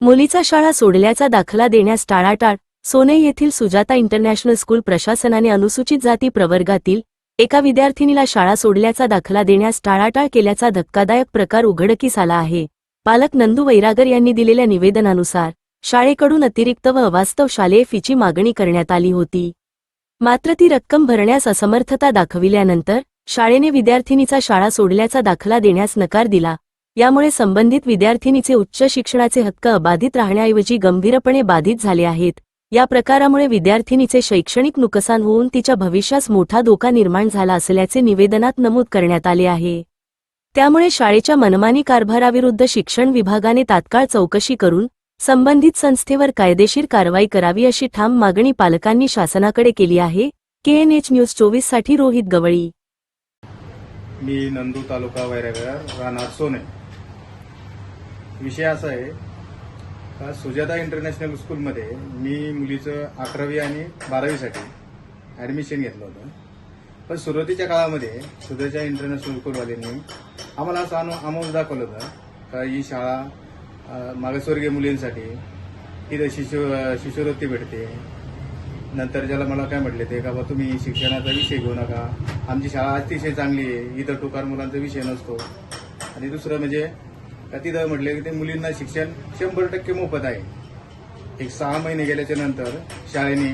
मुलीचा शाळा सोडल्याचा दाखला देण्यास टाळाटाळ सोने येथील सुजाता इंटरनॅशनल स्कूल प्रशासनाने अनुसूचित जाती प्रवर्गातील एका विद्यार्थिनीला शाळा सोडल्याचा दाखला देण्यास टाळाटाळ केल्याचा धक्कादायक प्रकार उघडकीस आला आहे. पालक नंदू वैरागर यांनी दिलेल्या निवेदनानुसार शाळेकडून अतिरिक्त व अवास्तव शालेय फीची मागणी करण्यात आली होती. मात्र ती रक्कम भरण्यास असमर्थता दाखविल्यानंतर शाळेने विद्यार्थिनीचा शाळा सोडल्याचा दाखला देण्यास नकार दिला यामुळे संबंधित विद्यार्थिनीचे उच्च शिक्षणाचे हक्क अबाधित राहण्याऐवजी गंभीरपणे बाधित झाले आहेत. या प्रकारामुळे विद्यार्थिनीचे शैक्षणिक नुकसान होऊन तिच्या भविष्यास मोठा धोका निर्माण झाला असल्याचे निवेदनात नमूद करण्यात आले आहे. त्यामुळे शाळेच्या मनमानी कारभाराविरुद्ध शिक्षण विभागाने तात्काळ चौकशी करून संबंधित संस्थेवर कायदेशीर कारवाई करावी अशी ठाम मागणी पालकांनी शासनाकडे केली आहे. केएनएच न्यूज चोवीससाठी रोहित गवळी. मी नंदू तालुका वैरागर राहणार सोने. विषय असा आहे का सुजाता इंटरनॅशनल स्कूलमध्ये मी मुलीचं अकरावी आणि बारावीसाठी ॲडमिशन घेतलं होतं. पण सुरुवातीच्या काळामध्ये सुजाता इंटरनॅशनल स्कूलवाल्यांनी आम्हाला असं अनु अमाऊज दाखवलं होतं का ही शाळा मागासवर्गीय मुलींसाठी इथं शिशु शिष्यवृत्ती भेटते. नंतर ज्याला मला काय म्हटले ते का बा तुम्ही शिक्षणाचा विषय घेऊ नका. आमची शाळा अतिशय चांगली आहे इथं टुकार मुलांचा विषय नसतो. आणि दुसरं म्हणजे तिथं म्हटले की ते मुलींना शिक्षण शंभर टक्के मोफत आहे. एक सहा महिने गेल्याच्यानंतर शाळेने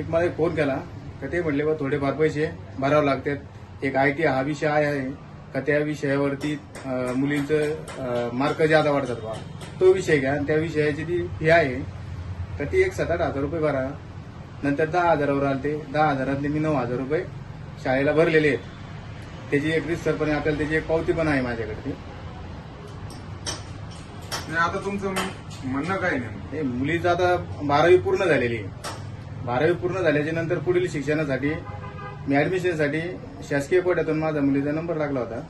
एक मला एक फोन केला का ते म्हटले बा थोडेफार पैसे भरावे लागतात. एक आय टी हा विषय आहे का त्या विषयावरती मुलींचं मार्क जादा वाढतात बा तो विषय घ्या. आणि त्या विषयाची ती फी आहे तर ती एक सात आठ हजार रुपये भरा. नंतर दहा हजारावर आले ते दहा हजारातले मी नऊ हजार रुपये शाळेला भरलेले आहेत. त्याची एक रितसरपणे आपल्याला त्याची एक पावती पण आहे माझ्याकडे ती. नाही आता तुमचं म्हणणं काय नेमकं? हे मुलीचं आता बारावी पूर्ण झालेली आहे. बारावी पूर्ण झाल्याच्यानंतर पुढील शिक्षणासाठी मी ऍडमिशनसाठी शासकीय कोट्यातून माझा मुलीचा नंबर लागला होता.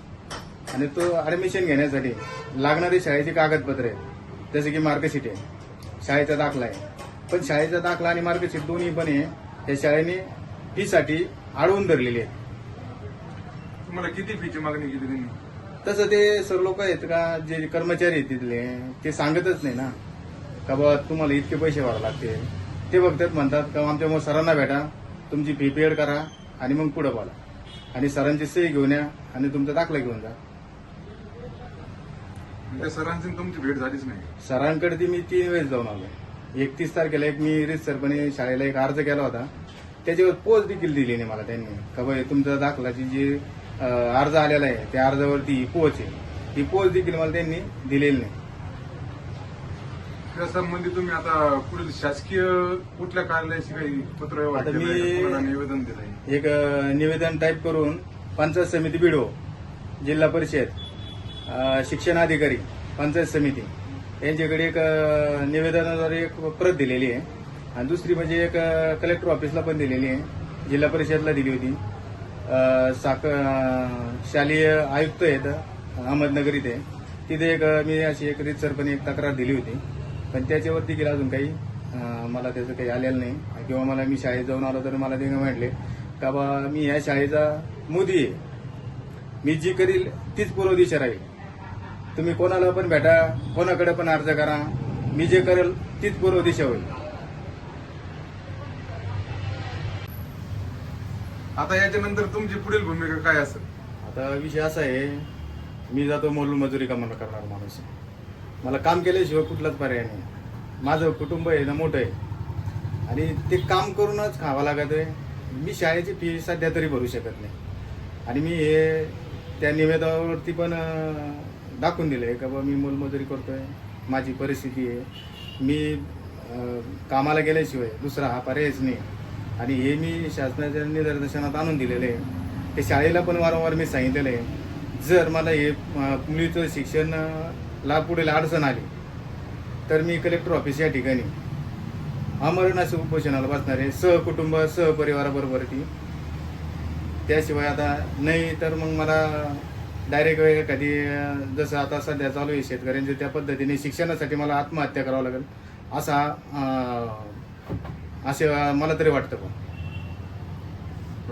आणि तो ऍडमिशन घेण्यासाठी लागणारी शाळेची कागदपत्रे जसे की मार्कशीट आहे. शाळेचा दाखला आहे. पण शाळेचा दाखला आणि मार्कशीट दोन्ही पण आहे. या शाळेने फीसाठी अडवून धरलेली आहे तुम्हाला किती फीची मागणी केली त्यांनी? तसं ते सर लोक आहेत का जे कर्मचारी आहेत तिथले ते सांगतच नाही ना. का बाबा तुम्हाला इतके पैसे भरावे लागते ते बघतात म्हणतात का आमच्या मग सरांना भेटा तुमची फी पेड करा आणि मग पुढे बोला. आणि सरांची सही घेऊन या आणि तुमचा दाखला घेऊन जा. त्या सरांची तुमची भेट झालीच नाही. सरांकडे ती मी तीन वेळेस जाऊन आलो. एकतीस तारखेला एक मी रितसरपणे शाळेला एक अर्ज केला होता. त्याच्यावर पोच देखील दिली नाही मला त्यांनी. का बाई तुमचा दाखलाची जी अर्ज आलेला आहे. त्या अर्जावरती पोच आहे. ती पोच देखील मला त्यांनी दिलेली नाही. त्या संबंधी तुम्ही आता पुढील शासकीय कुठल्या कार्यालयाशी काही पत्र व्यवहार आता केलाय मी-? कोणाला निवेदन दिलंय. एक अ, निवेदन टाईप करून पंचायत समिती बिडो जिल्हा परिषद अ, शिक्षणाधिकारी पंचायत समिती यांच्याकडे एक अ, निवेदनाद्वारे एक प्रत दिलेली आहे. आणि दुसरी म्हणजे एक अ, कलेक्टर ऑफिसला पण दिलेली आहे. जिल्हा परिषदला दिली होती. साख साक शालेय आयुक्त आहेत अहमदनगर इथे. तिथे एक मी अशी एक रितसरपणे एक तक्रार दिली होती. पण त्याच्यावरती गेला अजून काही मला त्याचं काही आलेलं नाही. किंवा मला मी शाळेत जाऊन आलो तर मला ते म्हटले का बा मी या शाळेचा मोदी आहे. मी जी करील तीच पूर्व दिशा राहील. तुम्ही कोणाला पण भेटा कोणाकडे पण अर्ज करा. मी जे करेल तीच पूर्व दिशा होईल. आता याच्यानंतर तुमची पुढील भूमिका काय असेल? आता विषय असा आहे मी जातो मोल मजुरी कामाला करणार माणूस. आहे. मला काम केल्याशिवाय कुठलाच पर्याय नाही. माझं कुटुंब आहे ना मोठं आहे. आणि ते काम करूनच खावं लागत आहे. मी शाळेची फी सध्या तरी भरू शकत नाही. आणि मी हे त्या निवेदनावरती पण अं, दाखवून दिलं आहे का बा मी मोलमजुरी करतो आहे माझी परिस्थिती आहे. मी अं, कामाला गेल्याशिवाय दुसरा हा पर्यायच नाही. आणि हे मी शासनाच्या निदर्शनात आणून दिलेलं आहे. ते शाळेला पण वारंवार मी सांगितलेलं आहे. जर मला हे मुलीचं शिक्षण ला पुढील अडचण आली तर मी कलेक्टर ऑफिस या ठिकाणी अमरण उपोषणाला बसणार आहे. सहकुटुंब सहपरिवाराबरोबर ती. त्याशिवाय आता नाही तर मग मला डायरेक्ट एखादी जसं आता सध्या चालू आहे शेतकऱ्यांचे त्या पद्धतीने शिक्षणासाठी मला आत्महत्या करावं लागेल. असा असे मला तरी वाटतं पण.